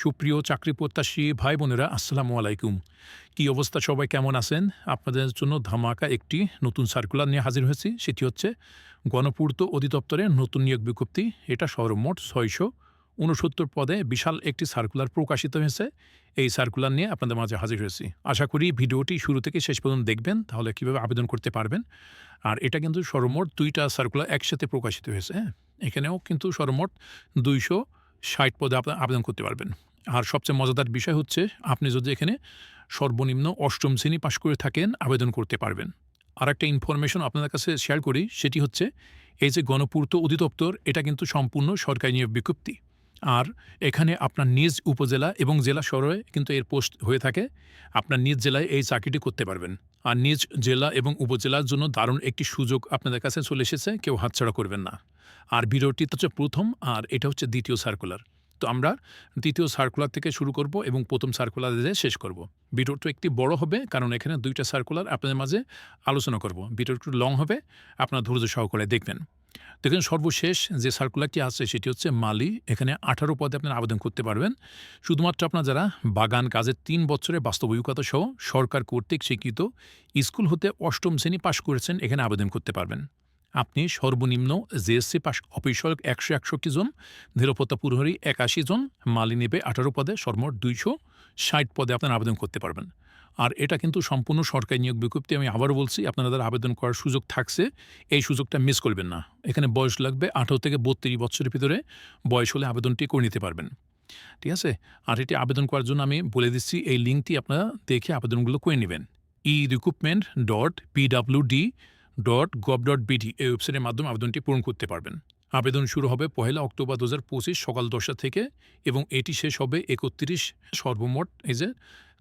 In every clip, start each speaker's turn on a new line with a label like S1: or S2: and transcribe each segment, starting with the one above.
S1: সুপ্রিয় চাকরি প্রত্যাশী ভাই বোনেরা আসসালামু আলাইকুম। কি অবস্থা? সবাই কেমন আছেন? আপনাদের জন্য ধামাকা একটি নতুন সার্কুলার নিয়ে হাজির হয়েছি। সেটি হচ্ছে গণপূর্ত অধিদপ্তরের নতুন নিয়োগ বিজ্ঞপ্তি। এটা সর্বমোট ছয়শো উনসত্তর পদে বিশাল একটি সার্কুলার প্রকাশিত হয়েছে। এই সার্কুলার নিয়ে আপনাদের মাঝে হাজির হয়েছি। আশা করি ভিডিওটি শুরু থেকে শেষ পর্যন্ত দেখবেন, তাহলে কীভাবে আবেদন করতে পারবেন। আর এটা কিন্তু সর্বমোট দুইটা সার্কুলার একসাথে প্রকাশিত হয়েছে হ্যাঁ? এখানেও কিন্তু সর্বমোট দুইশো ষাট পদে আপনার আবেদন করতে পারবেন। আর সবচেয়ে মজাদার বিষয় হচ্ছে, আপনি যদি এখানে সর্বনিম্ন অষ্টম শ্রেণি পাশ করে থাকেন, আবেদন করতে পারবেন। আর একটা ইনফরমেশন আপনাদের কাছে শেয়ার করি, সেটি হচ্ছে, এই যে গণপূর্ত অধিদপ্তর, এটা কিন্তু সম্পূর্ণ সরকারি নিয়োগ বিজ্ঞপ্তি। আর এখানে আপনার নিজ উপজেলা এবং জেলা শহরে কিন্তু এর পোস্ট হয়ে থাকে, আপনার নিজ জেলায় এই চাকরিটি করতে পারবেন। আর নিজ জেলা এবং উপজেলার জন্য দারুণ একটি সুযোগ আপনাদের কাছে চলে এসেছে, কেউ হাতছাড়া করবেন না। আর ভিডিওটি তো হচ্ছে প্রথম, আর এটা হচ্ছে দ্বিতীয় সার্কুলার তো আমরা দ্বিতীয় সার্কুলার থেকে শুরু করব এবং প্রথম সার্কুলার দিয়ে শেষ করব। ভিডিওটা একটি বড় হবে, কারণ এখানে দুইটা সার্কুলার আপনাদের মাঝে আলোচনা করব। ভিডিও একটু লং হবে, আপনারা ধৈর্য সহকারে দেখবেন। দেখুন, সর্বশেষ যে সার্কুলারটি আছে, সেটি হচ্ছে মালি। এখানে আঠারো পদে আপনারা আবেদন করতে পারবেন। শুধুমাত্র আপনার যারা বাগান কাজের তিন বছরে বাস্তব অভিজ্ঞতা সহ সরকার কর্তৃক স্বীকৃত স্কুল হতে অষ্টম শ্রেণি পাশ করেছেন, এখানে আবেদন করতে পারবেন। আপনি সর্বনিম্ন জেএসসি পাশ অফিসক একশো একষট্টি জন, নিরাপত্তা প্রহরী একাশি জন, মালি নেবে আঠারো পদে সর্বমোট দুইশো ষাট পদে আপনার আবেদন করতে পারবেন। আর এটা কিন্তু সম্পূর্ণ সরকারি নিয়োগ বিজ্ঞপ্তি আমি আবার বলছি, আপনাদের আবেদন করার সুযোগ থাকছে, এই সুযোগটা মিস করবেন না। এখানে বয়স লাগবে আঠারো থেকে বত্রিশ বছরের ভিতরে, বয়স হলে আবেদনটি করে নিতে পারবেন। ঠিক আছে? আর এটি আবেদন করার জন্য আমি বলে দিচ্ছি, এই লিঙ্কটি আপনারা দেখে আবেদনগুলো করে নেবেন। E recruitment dot PWD dot gov dot BD এই ওয়েবসাইটের মাধ্যমে আবেদনটি পূরণ করতে পারবেন। আবেদন শুরু হবে পহেলা অক্টোবর দু হাজার পঁচিশ সকাল দশটা থেকে এবং এটি শেষ হবে একত্রিশ সর্বমোট, এই যে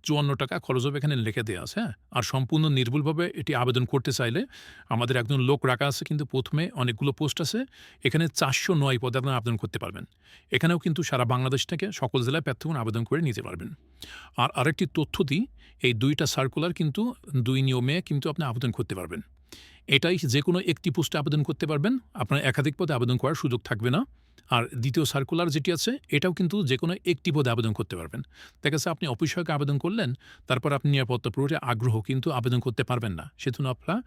S1: চুয়ান্ন টাকা খরচ হবে এখানে লিখে দেওয়া আছে হ্যাঁ? আর সম্পূর্ণ নির্ভুলভাবে এটি আবেদন করতে চাইলে আমাদের একজন লোক রাখা আছে কিন্তু প্রথমে অনেকগুলো পোস্ট আছে, এখানে চারশো নয় পদে আপনারা আবেদন করতে পারবেন। এখানেও কিন্তু সারা বাংলাদেশ থেকে সকল জেলায় প্রার্থীগণ আবেদন করে নিতে পারবেন। আর আরেকটি তথ্য দিই, এই দুইটা সার্কুলার কিন্তু দুই নিয়মে কিন্তু আপনি আবেদন করতে পারবেন। এটাই যে কোনো একটি পোস্টে আবেদন করতে পারবেন। আপনার একাধিক পদে আবেদন করার সুযোগ থাকবে না। আর দ্বিতীয় সার্কুলার যেটি আছে, এটাও কিন্তু যে কোনো একটি পদে আবেদন করতে পারবেন। দেখা যাচ্ছে আপনি অফিসকে আবেদন করলেন, তারপর আপনি নিরাপত্তা পুরোটা আগ্রহ কিন্তু আবেদন করতে পারবেন না। সেজন্য আপনারা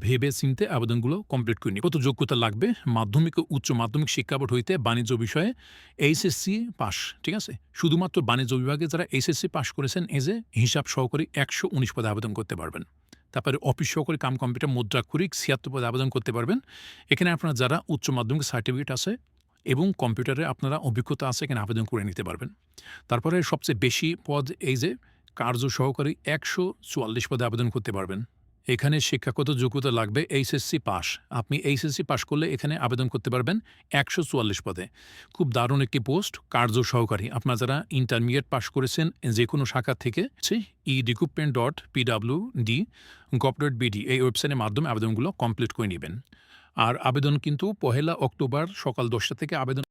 S1: ভেবে চিনতে আবেদনগুলো কমপ্লিট করে নিন। কত যোগ্যতা লাগবে? মাধ্যমিক ও উচ্চ মাধ্যমিক শিক্ষা বোর্ড হইতে বাণিজ্য বিষয়ে এইচএসসি পাস, ঠিক আছে? শুধুমাত্র বাণিজ্য বিভাগে যারা এইচএসসি পাস করেছেন এজে হিসাব সহকারী একশো উনিশ পদে আবেদন করতে পারবেন। তারপরে অফিস সহকারী কাম কম্পিউটার মুদ্রাক্ষরিক ছিয়াত্তর পদে আবেদন করতে পারবেন। এখানে আপনারা যারা উচ্চ মাধ্যমিক সার্টিফিকেট আছে এবং কম্পিউটারে আপনারা অভিজ্ঞতা আছে, এখানে আবেদন করে নিতে পারবেন। তারপরে সবচেয়ে বেশি পদ এই যে, কার্য সহকারী একশো চুয়াল্লিশ পদে আবেদন করতে পারবেন। এখানে শিক্ষাগত যোগ্যতা লাগবে এইচএসসি পাস আপনি এইচএসসি পাস করলে এখানে আবেদন করতে পারবেন একশো চুয়াল্লিশ পদে। খুব দারুণ একটি পোস্ট, কার্য সহকারী। আপনারা যারা ইন্টারমিডিয়েট পাস করেছেন যে কোনো শাখা থেকে e recruitment dot PW D gov dot BD এই ওয়েবসাইটের মাধ্যমে আবেদনগুলো কমপ্লিট করে নেবেন। আর আবেদন কিন্তু পহেলা অক্টোবর সকাল দশটা থেকে আবেদন